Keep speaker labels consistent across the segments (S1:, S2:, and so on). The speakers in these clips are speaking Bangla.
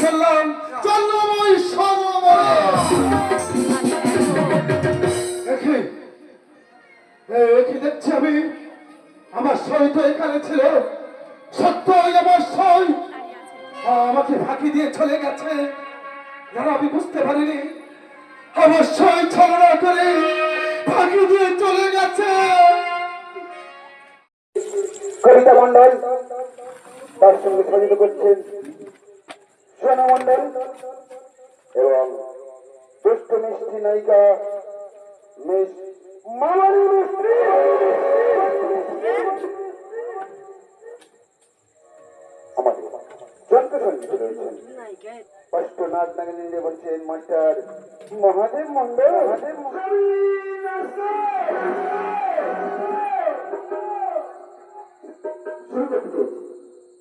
S1: শুনলাম চন্দ্রময় সরোবরে দেখি। দেখছি আমি। আমার সই তো এখানে ছিল। সত্যই আমার সই। আমাকে ফাঁকি দিয়ে চলে গেছে। যেন আমি বুঝতে পারিনি। আমার সই ছলনা করে ফাঁকি দিয়ে চলে গেছে।
S2: কবিতা মন্ডল তার সঙ্গে করছেন সোনা মন্ডল এবং দুষ্ট মিষ্টি নায়িকা মিস মামারি মিস্ত্রি যন্ত্র মহাদেব মহাদেব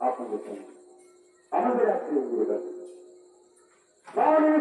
S2: আপনাদের আমাদের আজকে গুরুদাস মাননীয়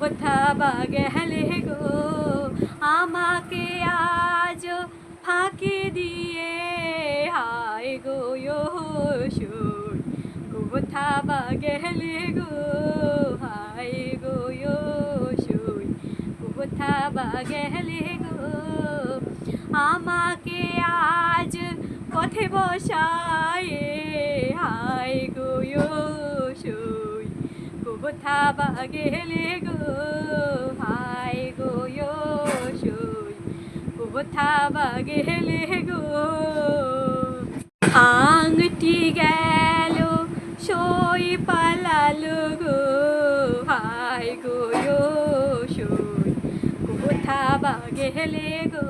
S3: কোথা বা গো, আমাকে আজ ফাঁকি দিয়ে হায় গোয়ো সই কোথা বা গেলে গো, হায় গোয়ো সই কোথা বা গেলে গো, আমাকে আজ পথে বসায় হায় গোয়ো সই কোথা বা গেলে গো হায় গোয়ো সই কোথা বা গেলে গো আংটি গেল সই পালালো গো হায় গোয়ো সই কোথা বা গেলে গো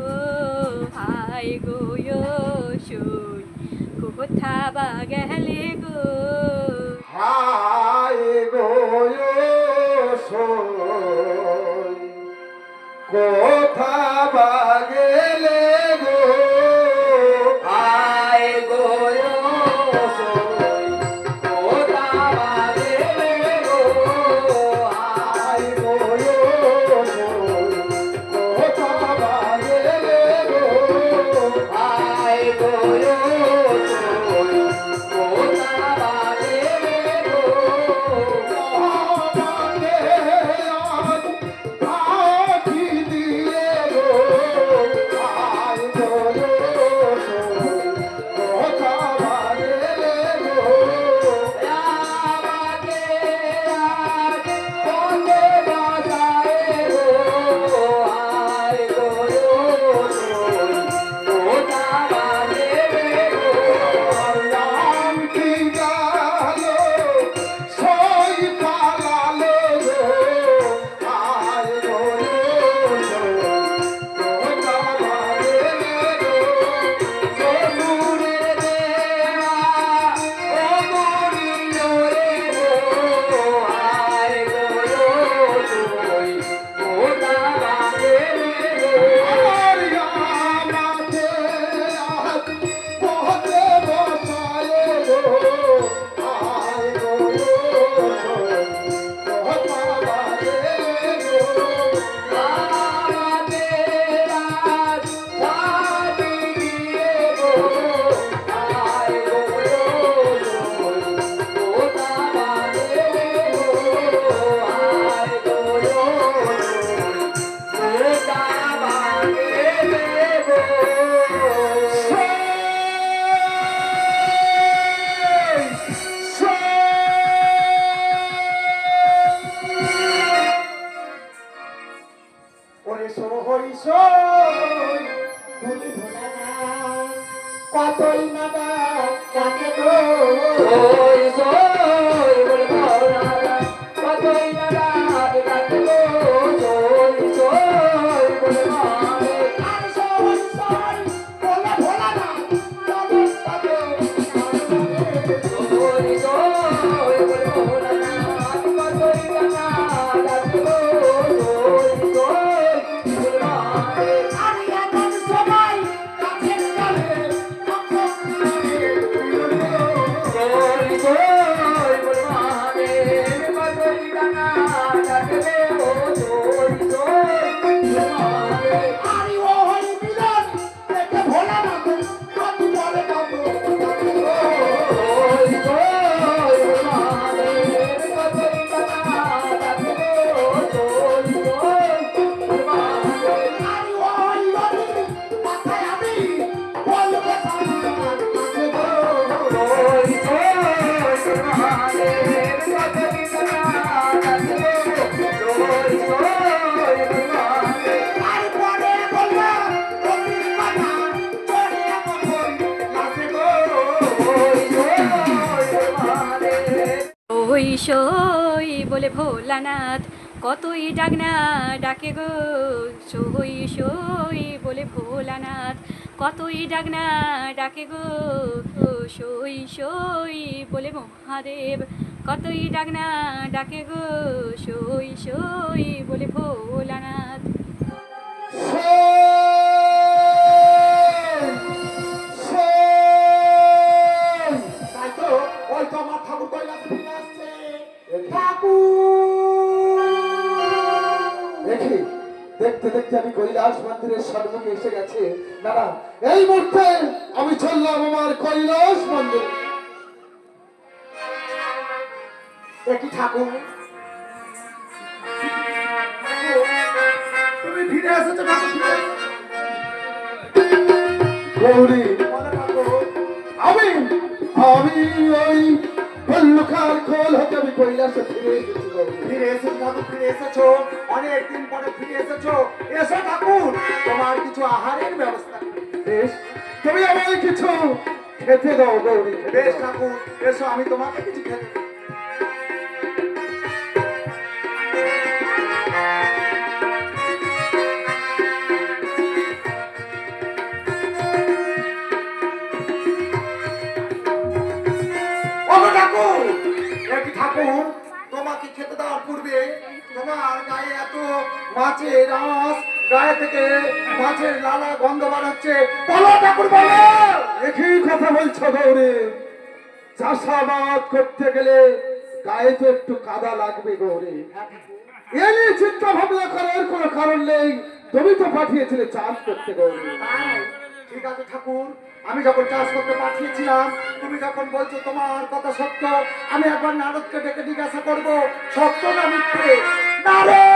S3: হায় গোয়ো সই কোথা বা গেলে গো
S4: সই বলে ভোলানাথ, কতই ডাক না ডাকে গো সই
S5: সই বলে
S4: ভোলানাথ, কতই ডাক না ডাকে গো সই সই বলে মহাদেব, কতই ডাক না ডাকে গো সই সই
S3: বলে ভোলানাথ।
S1: মন্দিরের এসে গেছে। দাঁড়া এই মুহূর্তে আমি চললাম আমার কৈলাস মন্দির। গৌরী
S5: ঠাকুর।
S1: আমি আমি ওই ভল্লুকার খোল হতে আমি কৈলাসে ফিরে
S5: ফিরে এসেছ ঠাকুর ফিরে এসেছ অনেক দিন পরে ফিরে এসেছ এসো ঠাকুর তোমার কিছু আহারের ব্যবস্থা।
S1: বেশ তুমি আমায় কিছু খেতে দাও গৌরী
S5: বেশ। ঠাকুর এসো আমি তোমাকে কিছু খেতে মাছের রস গায়ে থেকে মাছের লালা গন্ধ বার হচ্ছে বলো ঠাকুর বলো!
S1: একই কথা বলছো গৌরী। চাষাবাদ করতে গেলে গায়ে তো একটু কাদা লাগবে গৌরী। এ নিয়ে চিন্তা ভাবনা করার কোনো কারণ নেই। তুমি তো পাঠিয়েছিলে চাষ করতে গৌরী?
S5: ঠিক আছে ঠাকুর আমি যখন চাষ করতে পাঠিয়েছিলাম তুমি যখন বলছো তোমার কথা সত্য আমি একবার নারদকে ডেকে জিজ্ঞাসা করব সত্য না মিথ্যে? নারদ!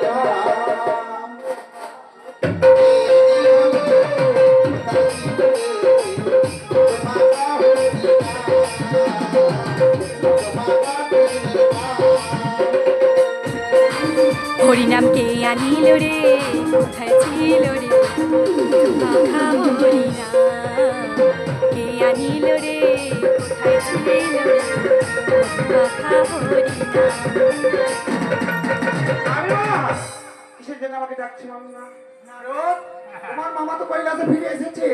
S3: হরিনাম কে আনিল রে? কোথায় ছিল রে? মাখা হরিনাম কে আনিল রে? কোথায় ছিল রে? মাখা হরিনাম
S5: কিসের জন্য আমাকে ডাকছো আমি না? নারদ তোমার মামা তো কৈলাসে ফিরে এসেছে।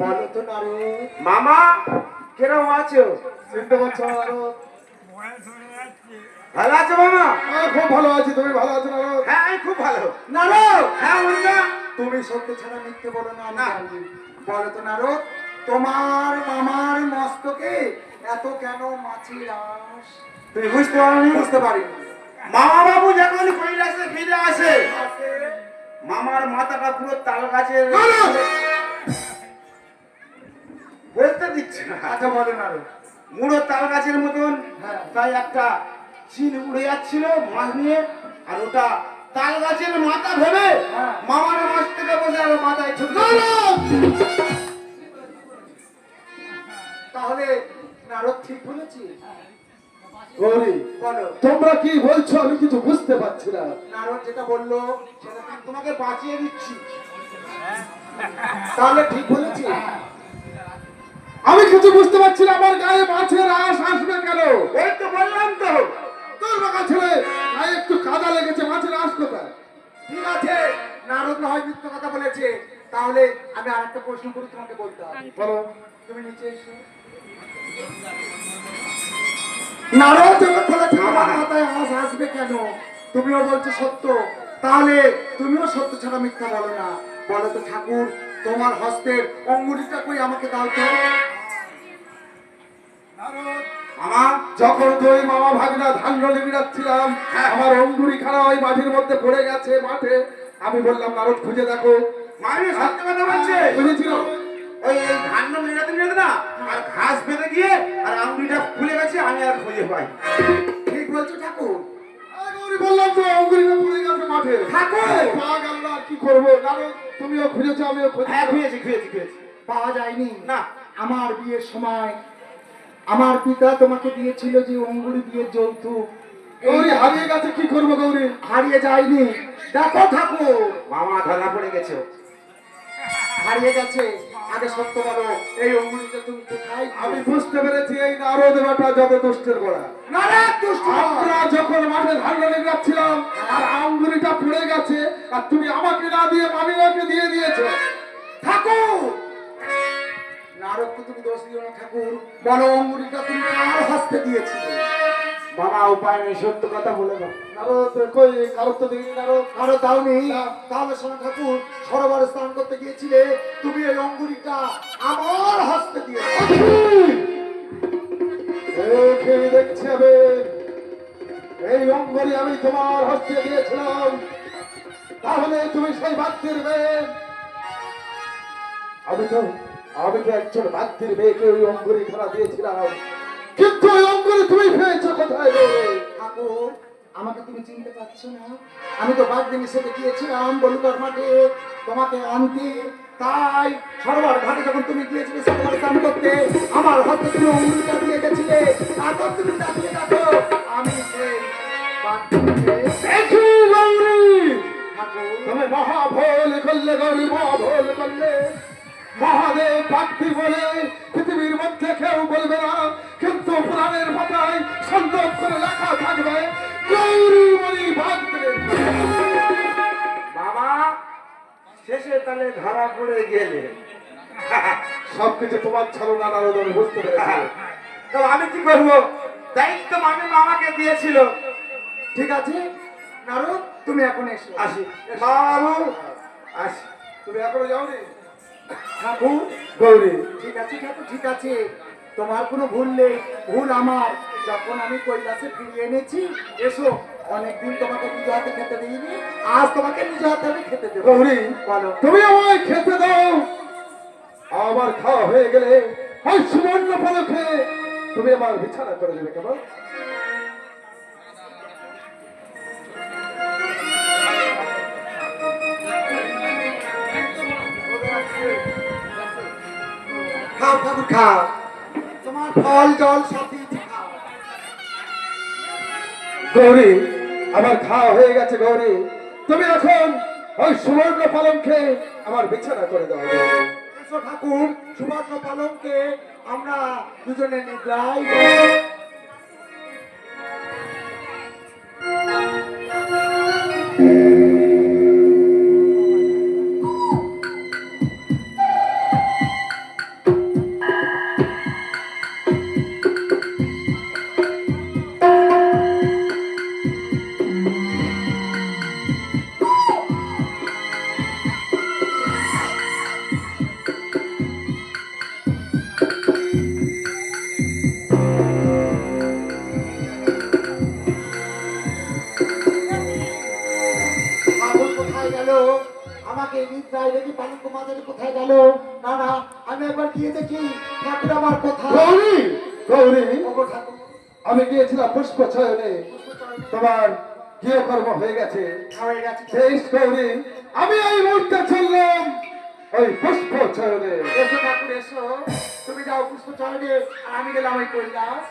S5: বলো তো নারদ। মামা? কেরম আছো?
S1: চিনতে পারছ নারদ?
S5: ভালো আছো মামা?
S1: হ্যাঁ, খুব ভালো আছি। তুমি ভালো আছো নারদ?
S5: হ্যাঁ আমি খুব ভালো। নারদ! হ্যাঁ মুন্না তুমি সত্য ছাড়া মিথ্যে বলো না না। বলো তো নারদ তোমার মামার মস্তকে এত কেন মাছি রাস তুমি বুঝতে পারোনি বুঝতে পারিনি।
S6: মামা বাবু যখন কৈলাসে ফিরে আসে। মামার মাথাটা পুরো তাল গাছের বলতে দিচ্ছে না।
S5: আচ্ছা বলো নারদ।
S6: মুড়ো তাল গাছের মতন
S5: হ্যাঁ।
S6: তাই একটা চিল উড়ে যাচ্ছিল মাছ নিয়ে আর ওটা তাল গাছের মাথা ভেবে
S5: হ্যাঁ।
S6: মামার মাছ থেকে বসে আর মাথায়
S5: তাহলে নারদ ঠিক বলেছি?
S1: তোমরা কি বলছো আমি কিছু বুঝতে পারছি না।
S5: নারদ যেটা বলল সেটা তোমাকে বাঁচিয়ে দিচ্ছি। তাহলে ঠিক বলেছি?
S1: আমি কিছু বুঝতে পারছি না আমার গায়ে মাছের আশ আসবে কেন?
S5: আছে নারদ না হয় মিথ্যে কথা বলেছে তাহলে আমি আর একটা প্রশ্ন করি তোমাকে বলতে হবে।
S1: বলো
S5: তুমি নিচে এসো। নারদ যখন বলেছে আমার মাথায় আঁশ আসবে কেন? তুমিও বলছো সত্য। তাহলে তুমিও সত্য ছাড়া মিথ্যা বলো না। বলো তো ঠাকুর তোমার হস্তের অঙ্গুলিটা কই আমাকে দাও তো?
S6: মামা
S1: যখন তুই মামা ভাগনা ধান রলে বিড়াচ্ছিলাম আমার অঙ্গুরি খানা ওই মাটির মধ্যে পড়ে গেছে মাঠে। আমি বললাম নারদ খুঁজে দেখো।
S6: মামি সত্যি কথা বলছে।
S1: বুঝেছিল
S6: ওই এই ধান মেলাতে মেলাতে না আর ঘাস বেঁধে গিয়ে আর আঙুলিটা খুলে গেছে আমি আর খুঁজে পাই।
S5: ঠিক বলছো ঠাকুর।
S1: বললাম তো অঙ্গুরিটা পড়ে গেছে মাঠে।
S5: ঠাকুর!
S1: পাগ আল্লাহ কি করব? নারদ তুমিও খুঁজেছো আমিও
S6: হ্যাঁ
S1: খুঁজেছি
S6: খুঁজেছি খুঁজেছি।
S5: পাওয়া যায়নি।
S6: না।
S5: আমার বিয়ের সময় আমার পিতা তোমাকে দিয়েছিল যে অঙ্গুরি দিয়ে যৌতুক।
S1: গৌরী হারিয়ে গেছে কি করব গৌরী?
S5: হারিয়ে যায়নি। দেখো ঠাকুর।
S6: মামা ধরা পড়ে গেছে।
S5: হারিয়ে গেছে। আগে সত্য বলো এই তুমি কোথায়
S1: আমি বুঝতে পেরেছি এই নারদ বেটা যত দুষ্টের গোড়া। আমরা যখন মাঠে ধান রলে যাচ্ছিলাম আর আঙ্গুরিটা পড়ে গেছে আর তুমি আমাকে না দিয়ে মামিমাকে দিয়ে দিয়েছ।
S5: ঠাকুর! নারদকে তুমি দোষ দিও না ঠাকুর। বলো অঙ্গুরিটা তুমি কার হস্তে দিয়েছিলে?
S6: মামা উপায় নেই সত্য কথা বলে দাও।
S1: নারদ কই কারও তো দিন নারদ?
S5: আরও দাওনি। তাহলে শোনো ঠাকুর সরোবরে স্নান করতে গিয়েছিলে তুমি এই অঙ্গুরিটা আমার হস্তে দিয়েছ
S1: দেখছে এই অঙ্গরি আমি তোমার হস্তে দিয়েছিলাম। তাহলে তুমি সেই বাদ্যের মেয়ে। আমি তো আমি তো একজন বাদ্যের মেয়েকে ওই অঙ্গরি খেলা দিয়েছিলাম। কিন্তু ওই অঙ্গরি তুমি পেয়েছ কোথায়
S5: ঠাকুর আমাকে তুমি চিনতে পারছ না। আমি তো বাগদিনের সাথে গিয়েছিলাম বলুকার মাঠে তোমাকে আনতে। তাই সরোবর ঘাটে যখন তুমি গিয়েছিলে সরোবর স্নান করতে আমার হাতে তুমি অঙ্গুলিটা দিয়ে গেছিলে। তারপর তুমি দাঁড়িয়ে দেখো আমি সেই
S1: তুমি মহাভোল করলে গৌরী মহাভোল করলে। মহাদেব ভক্তি বলে পৃথিবীর মধ্যে কেউ বলবে না কিন্তু পুরাণের পাতায় সন্দেহ করে লেখা থাকবে গৌরী মণি ভক্তি
S6: বাবা শেষে তাহলে ধরা পড়ে গেলে।
S1: সবকিছু তোমার ছলনা নারদ আমি বুঝতে পেরেছি।
S6: তো আমি কি করব? দায়িত্ব মামি মামাকে দিয়েছিল।
S5: ঠিক আছে নারদ তুমি এখন এসো।
S6: আসি। বাবু আসি।
S1: তুমি এখনও যাওনি?
S5: ঠাকুর
S1: গৌরী।
S5: ঠিক আছে ঠাকুর ঠিক আছে। তোমার কোনো ভুল নেই। ভুল আমার। যখন আমি কৈলাসে ফিরিয়ে এনেছি এসো। অনেকদিন তোমাকে নিজ হাতে খেতে দিইনি। আজ তোমাকে নিজ হাতে আমি খেতে দেবো।
S1: গৌরী
S5: বলো।
S1: তুমি আমায় খেতে দাও। আমার খাওয়া হয়ে গেলে ওই সুবর্ণ পলকে তুমি আমার বিছানা করে দেবে কেমন
S5: খাও খাও তোমার ফল, জল
S1: গৌরী, আমার খাওয়া হয়ে গেছে, গৌরী। তুমি এখন ওই সুবর্ণ পালঙ্কে আমার বিছানা করে দাও।
S5: ঠাকুর, সুবর্ণ পালনকে আমরা দুজনে নিদ্রাই আমাকে নিদ্রায় রেখে পালঙ্ক মাঝে কোথায় গেল? না না আমি একবার গিয়ে দেখি ঠাকুর আমার কোথায়।
S1: গৌরী! গৌরী! আমি গিয়েছিলাম পুষ্প চয়নে তোমার গৃহকর্ম হয়ে গেছে।
S5: হয়ে গেছে।
S1: শেষ গৌরী! আমি এই মুহূর্তে চললাম ওই পুষ্প চরণে
S5: এসো ঠাকুর এসো। তুমি যাও পুষ্প আর আমি গেলাম ওই কৈলাস।